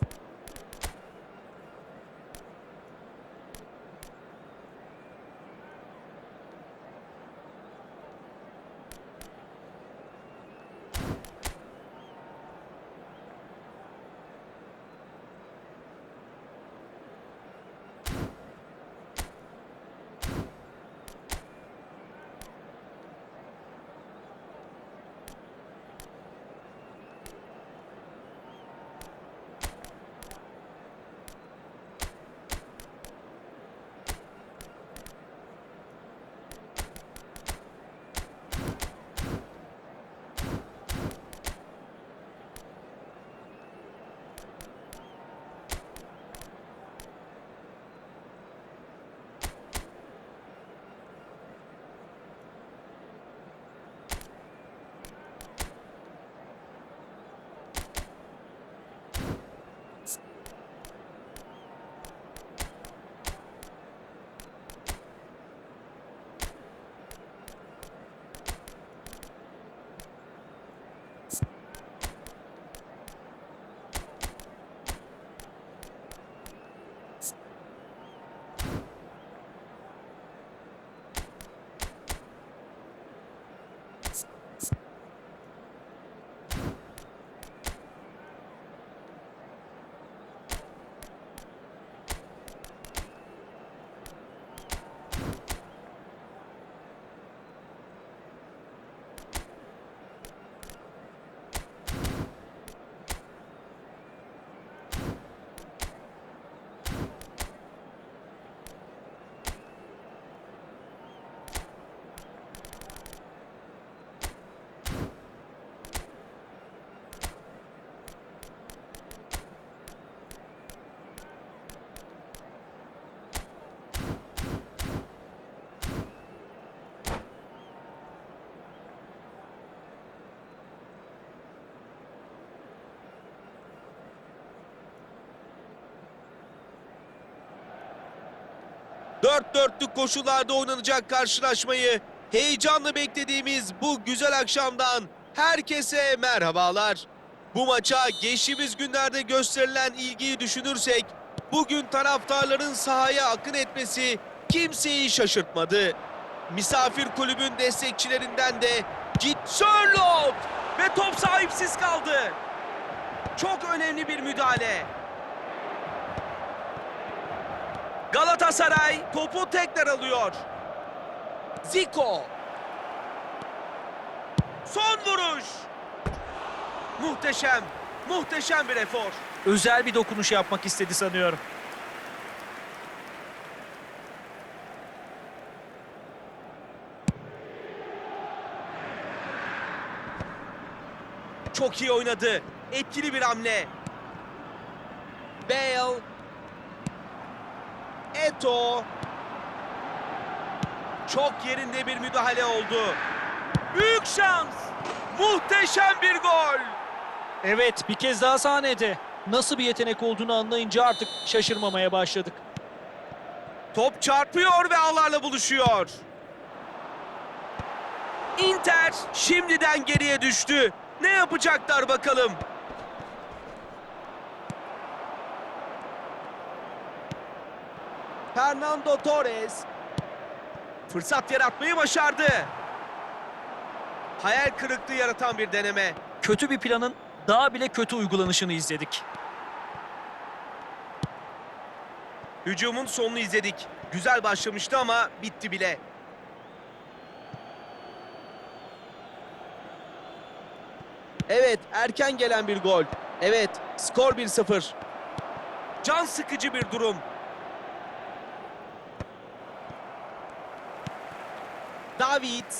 next. Dört dörtlük koşullarda oynanacak karşılaşmayı heyecanla beklediğimiz bu güzel akşamdan herkese merhabalar. Bu maça geçtiğimiz günlerde gösterilen ilgiyi düşünürsek bugün taraftarların sahaya akın etmesi kimseyi şaşırtmadı. Misafir kulübün destekçilerinden de git Sörloth ve top sahipsiz kaldı. Çok önemli bir müdahale. Galatasaray topu tekrar alıyor. Zico. Son vuruş. Muhteşem, muhteşem bir efor. Özel bir dokunuş yapmak istedi sanıyorum. Çok iyi oynadı. Etkili bir hamle. Bale. Eto. Çok yerinde bir müdahale oldu. Büyük şans. Muhteşem bir gol. Evet bir kez daha sahnede. Nasıl bir yetenek olduğunu anlayınca artık şaşırmamaya başladık. Top çarpıyor ve ağlarla buluşuyor. Inter şimdiden geriye düştü. Ne yapacaklar bakalım? Fernando Torres fırsat yaratmayı başardı. Hayal kırıklığı yaratan bir deneme. Kötü bir planın daha bile kötü uygulanışını izledik. Hücumun sonunu izledik. Güzel başlamıştı ama bitti bile. Evet, erken gelen bir gol. Evet, skor 1-0. Can sıkıcı bir durum. David.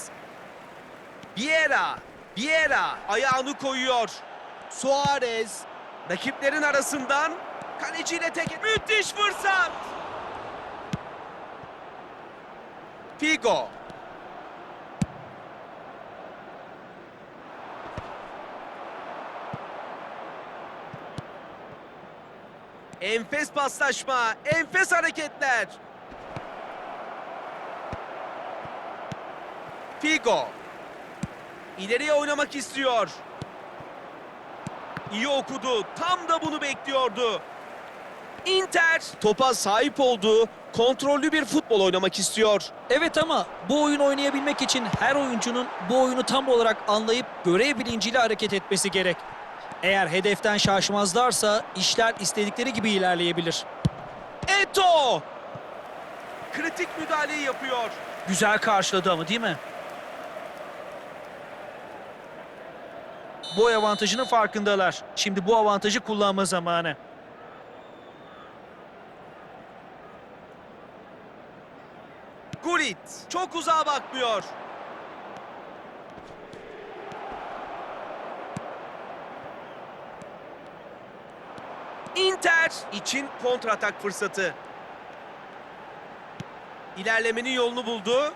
Vieira. Vieira ayağını koyuyor. Suarez. Rakiplerin arasından kaleciyle tek... Müthiş fırsat. Figo. Enfes paslaşma, enfes hareketler. Figo. İleriye oynamak istiyor. iyi okudu. Tam da bunu bekliyordu. Inter topa sahip olduğu kontrollü bir futbol oynamak istiyor. Evet ama bu oyun oynayabilmek için her oyuncunun bu oyunu tam olarak anlayıp görev bilinciyle hareket etmesi gerek. Eğer hedeften şaşmazlarsa işler istedikleri gibi ilerleyebilir. Eto! Kritik müdahaleyi yapıyor. Güzel karşıladı ama değil mi? Boy avantajının farkındalar. Şimdi bu avantajı kullanma zamanı. Gullit çok uzağa bakmıyor. Inter için kontratak fırsatı. İlerlemenin yolunu buldu.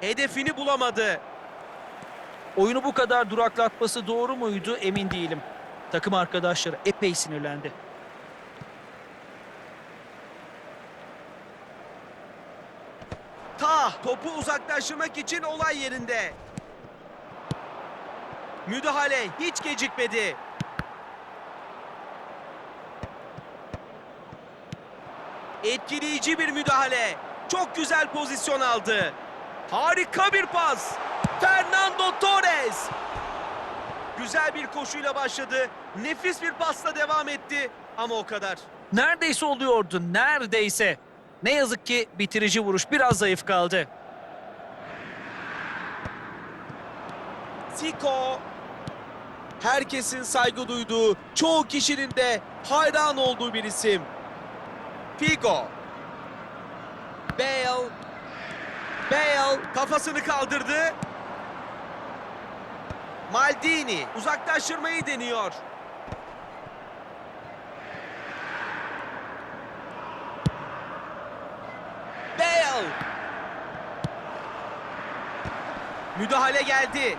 Hedefini bulamadı. Oyunu bu kadar duraklatması doğru muydu emin değilim. Takım arkadaşları epey sinirlendi. Ta topu uzaklaştırmak için olay yerinde. Müdahale hiç gecikmedi. Etkileyici bir müdahale. Çok güzel pozisyon aldı. Harika bir pas. Fernando Torres. Güzel bir koşuyla başladı. Nefis bir pasla devam etti. Ama o kadar. Neredeyse oluyordu, neredeyse. Ne yazık ki bitirici vuruş biraz zayıf kaldı. Zico. Herkesin saygı duyduğu, çoğu kişinin de hayran olduğu bir isim. Figo. Bale. Bale kafasını kaldırdı. Maldini uzaklaştırmayı deniyor. Bale. Müdahale geldi.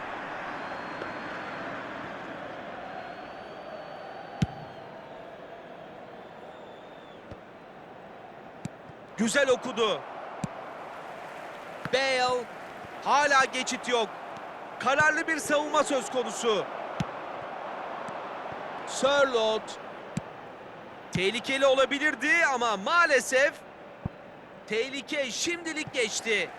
Güzel okudu. Bale. Hala geçit yok. Kararlı bir savunma söz konusu. Sörlot. Tehlikeli olabilirdi ama maalesef tehlike şimdilik geçti.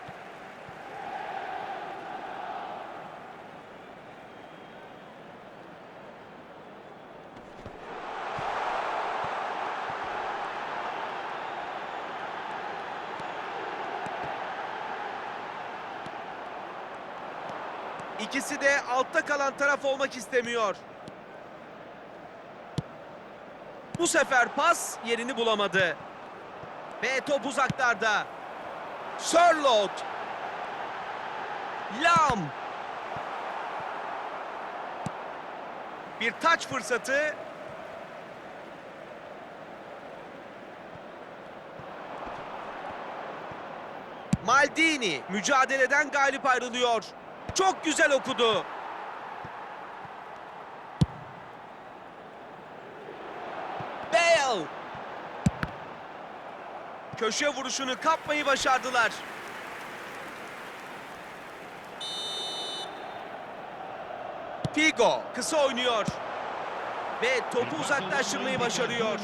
İkisi de altta kalan taraf olmak istemiyor. Bu sefer pas yerini bulamadı. Ve top uzaklarda. Sörlot. Lam. Bir taç fırsatı. Maldini mücadeleden galip ayrılıyor. Çok güzel okudu. Bale. Köşe vuruşunu kapmayı başardılar. Figo kısa oynuyor. Ve topu uzaklaştırmayı başarıyor.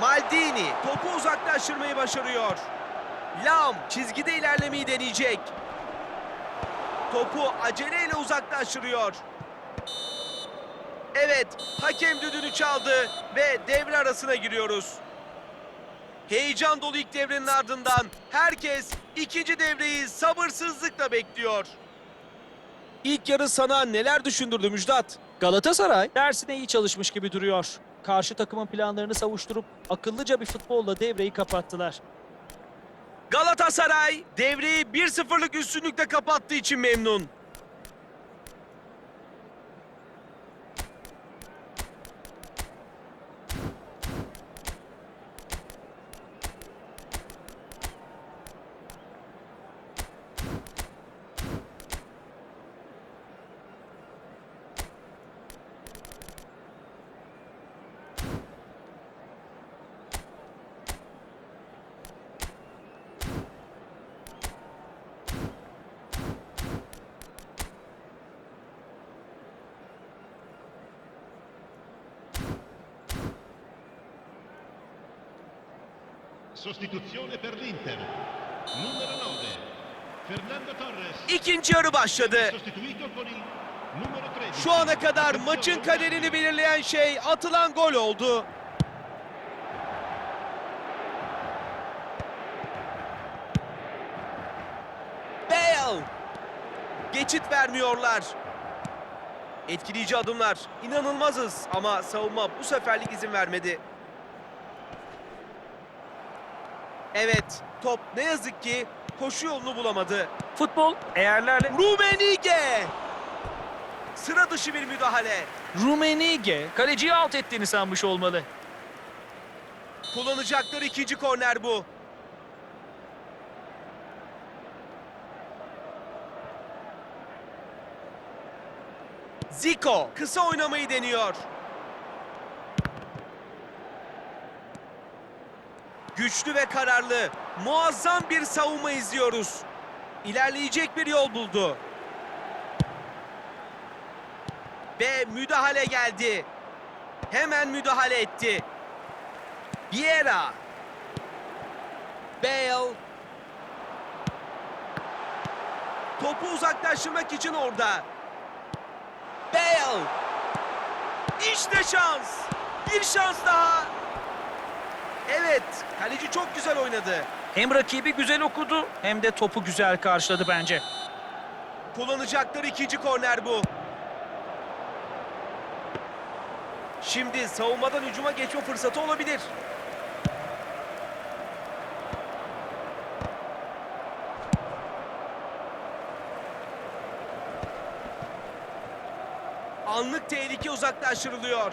Maldini topu uzaklaştırmayı başarıyor. Lam çizgide ilerlemeyi deneyecek. Topu aceleyle uzaklaştırıyor. Evet, hakem düdüğünü çaldı ve devre arasına giriyoruz. Heyecan dolu ilk devrenin ardından herkes ikinci devreyi sabırsızlıkla bekliyor. İlk yarı sana neler düşündürdü Müjdat? Galatasaray dersine iyi çalışmış gibi duruyor. Karşı takımın planlarını savuşturup akıllıca bir futbolla devreyi kapattılar. Galatasaray devreyi 1-0'lık üstünlükle kapattığı için memnun. Sostituzione per l'Inter. Numero 9. Fernando Torres. İkinci yarı başladı. Sostituito con il numero 13. Şu ana kadar maçın kaderini belirleyen şey atılan gol oldu. Bale! Geçit vermiyorlar. Etkileyici adımlar. İnanılmazız ama savunma bu seferlik izin vermedi. Evet, top ne yazık ki koşu yolunu bulamadı. Futbol eğerlerle Rumenige! Sıra dışı bir müdahale. Rumenige kaleciyi alt ettiğini sanmış olmalı. Kullanacakları ikinci korner bu. Zico kısa oynamayı deniyor. Güçlü ve kararlı, muazzam bir savunma izliyoruz. İlerleyecek bir yol buldu. Ve müdahale geldi. Hemen müdahale etti. Vieira. Bale. Topu uzaklaştırmak için orada. Bale. İşte şans. Bir şans daha. Evet, kaleci çok güzel oynadı. Hem rakibi güzel okudu hem de topu güzel karşıladı bence. Kullanacakları ikinci korner bu. Şimdi savunmadan hücuma geçme fırsatı olabilir. Anlık tehlike uzaklaştırılıyor.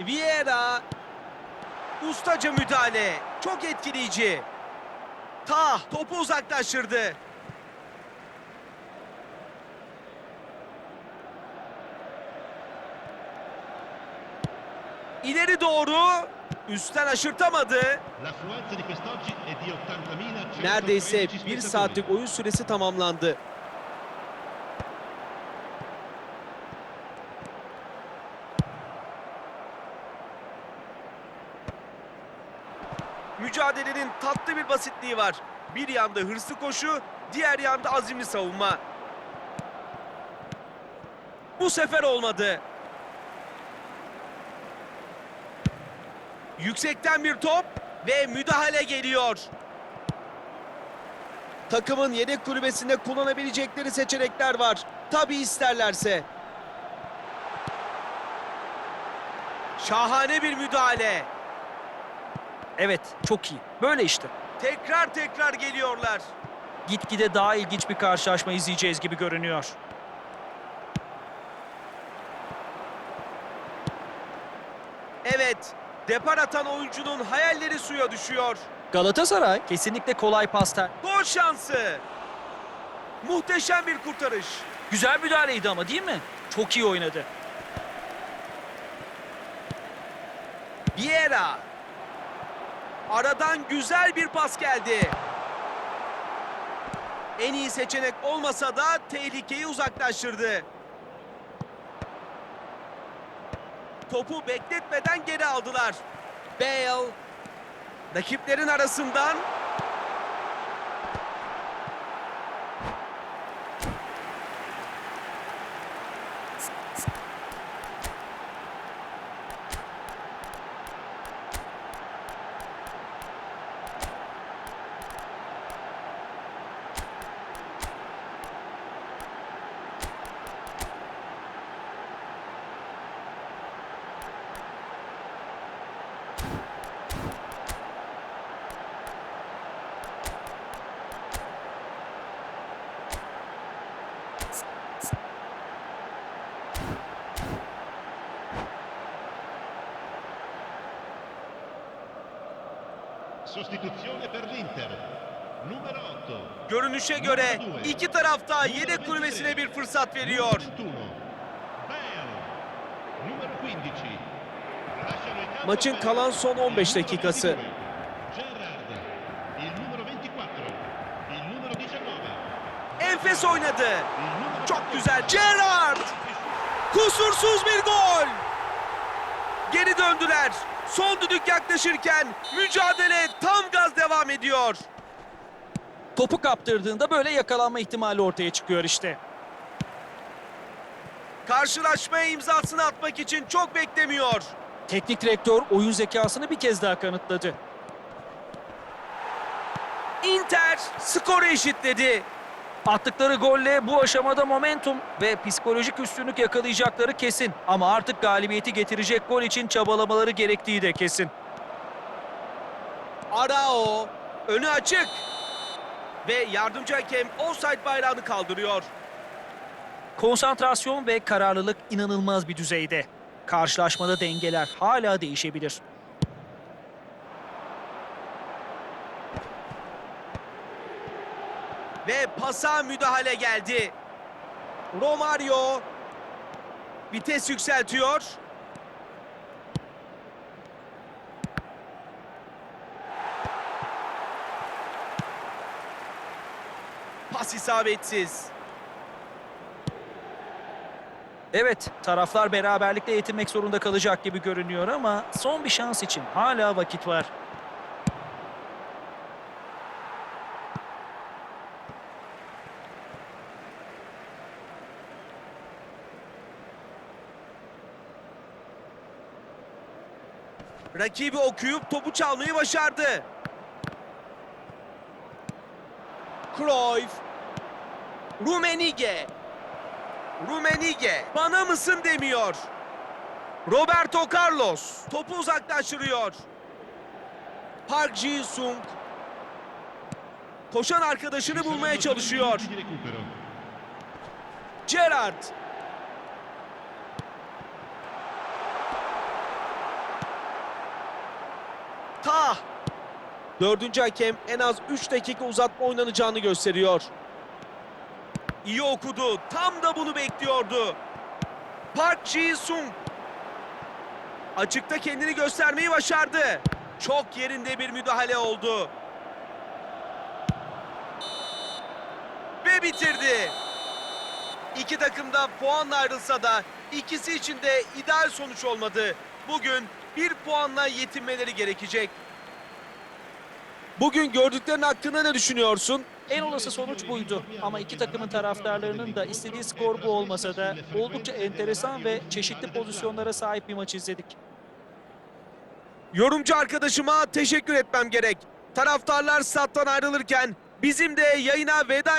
Vieira ustaca müdahale. Çok etkileyici. Tah topu uzaklaştırdı. İleri doğru üstten aşırtamadı. L'affluenza di quest'oggi è di 80.113 Neredeyse bir saatlik oyun süresi tamamlandı. Mücadelenin tatlı bir basitliği var. Bir yanda hırslı koşu, diğer yanda azimli savunma. Bu sefer olmadı. Yüksekten bir top ve müdahale geliyor. Takımın yedek kulübesinde kullanabilecekleri seçenekler var. Tabi isterlerse. Şahane bir müdahale. Evet çok iyi. Böyle işte. Tekrar tekrar geliyorlar. Gitgide daha ilginç bir karşılaşma izleyeceğiz gibi görünüyor. Evet, depar atan oyuncunun hayalleri suya düşüyor. Galatasaray kesinlikle kolay pasta. Gol şansı. Muhteşem bir kurtarış. Güzel müdahaleydi ama değil mi? Çok iyi oynadı. Vieira. Aradan güzel bir pas geldi. En iyi seçenek olmasa da tehlikeyi uzaklaştırdı. Topu bekletmeden geri aldılar. Bale rakiplerin arasından görünüşe göre iki tarafta yedek kulübesine bir fırsat veriyor. Numero 21. Bale. Numero 15. Lasciano il campo Maçın kalan son 15 Il numero dakikası. 22. Gerrard. Il numero 24. Il numero 19. Enfes oynadı. Çok 14. güzel. Gerrard! Kusursuz bir gol. Geri döndüler. Son düdük yaklaşırken mücadele tam gaz devam ediyor. Topu kaptırdığında böyle yakalanma ihtimali ortaya çıkıyor işte. Karşılaşmaya imzasını atmak için çok beklemiyor. Teknik direktör oyun zekasını bir kez daha kanıtladı. Inter skoru eşitledi. Attıkları golle bu aşamada momentum ve psikolojik üstünlük yakalayacakları kesin. Ama artık galibiyeti getirecek gol için çabalamaları gerektiği de kesin. Arao önü açık. Ve yardımcı hakem offside bayrağını kaldırıyor. Konsantrasyon ve kararlılık inanılmaz bir düzeyde. Karşılaşmada dengeler hala değişebilir. Ve pasa müdahale geldi. Romario vites yükseltiyor. Pas isabetsiz. Evet, taraflar beraberlikle yetinmek zorunda kalacak gibi görünüyor ama son bir şans için hala vakit var. Rakibi okuyup topu çalmayı başardı. Cruyff. Rumenige. Rumenige. Bana mısın demiyor. Roberto Carlos topu uzaklaştırıyor. Park Ji-sung koşan arkadaşını bulmaya çalışıyor. Di Dördüncü hakem en az 3 dakika uzatma oynanacağını gösteriyor. İyi okudu. Tam da bunu bekliyordu. Park Ji-sung. Açıkta kendini göstermeyi başardı. Çok yerinde bir müdahale oldu. Ve bitirdi. İki takım da puanla ayrılsa da ikisi için de ideal sonuç olmadı. Bugün bir puanla yetinmeleri gerekecek. Bugün gördüklerin hakkında ne düşünüyorsun? En olası sonuç buydu ama iki takımın taraftarlarının da istediği skor bu olmasa da oldukça enteresan ve çeşitli pozisyonlara sahip bir maç izledik. Yorumcu arkadaşıma teşekkür etmem gerek. Taraftarlar stat'tan ayrılırken bizim de yayına veda